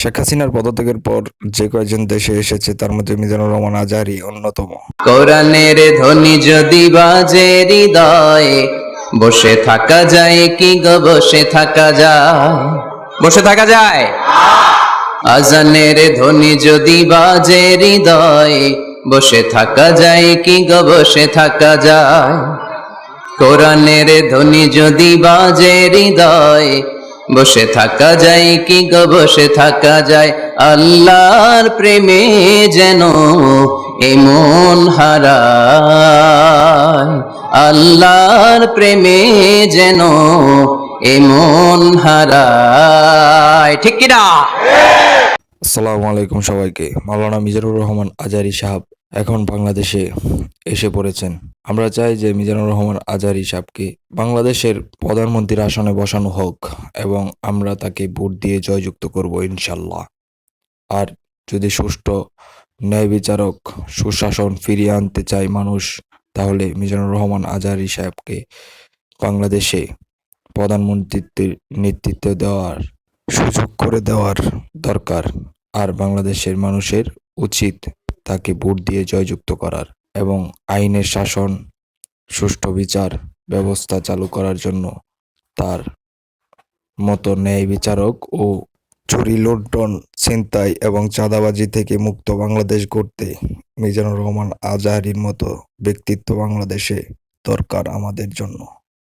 শেখ হাসিনার পদত্যাগের পর যে কয়েকজন দেশে এসেছে, তার মধ্যে মিজানুর রহমান আজহারি অন্যতম। কোরআনের ধ্বনি যদি বাজে হৃদয়ে, বসে থাকা যায় কি গো, বসে থাকা যায়? বসে থাকা যায়? আজানের ধ্বনি যদি বাজে হৃদয়ে, বসে থাকা যায় কি গো, বসে থাকা যায়? কোরআনের ধ্বনি যদি বাজে হৃদয়ে বসে থাকা যায় কি গো, বসে থাকা যায়? আল্লাহর প্রেমে যেন এমন হারায়। আল্লাহর প্রেমে যেন এমন হারায়। ঠিক কিনা? আসসালামু আলাইকুম সবাইকে। মাওলানা মিজানুর রহমান আজারি সাহেব এখন বাংলাদেশে এসে পড়েছেন। আমরা চাই যে মিজানুর রহমান আজারি সাহেবকে বাংলাদেশের প্রধানমন্ত্রীর আসনে বসানো হোক এবং আমরা তাকে ভোট দিয়ে জয়যুক্ত করব ইনশাল্লাহ। আর যদি সুষ্ঠু ন্যায় বিচারক সুশাসন ফিরিয়ে আনতে চায় মানুষ, তাহলে মিজানুর রহমান আজারি সাহেবকে বাংলাদেশে প্রধানমন্ত্রীত্বের নেতৃত্ব দেওয়ার সুযোগ করে দেওয়ার দরকার। আর বাংলাদেশের মানুষের উচিত তাকে ভোট দিয়ে জয়যুক্ত করার। এবং আইনের শাসন, সুষ্ঠু বিচার ব্যবস্থা চালু করার জন্য তার মতো ন্যায় বিচারক ও চুরি, লুণ্ঠন, ছিনতাই এবং চাঁদাবাজি থেকে মুক্ত বাংলাদেশ গড়তে মিজানুর রহমান আজহারির মতো ব্যক্তিত্ব বাংলাদেশে দরকার আমাদের জন্য।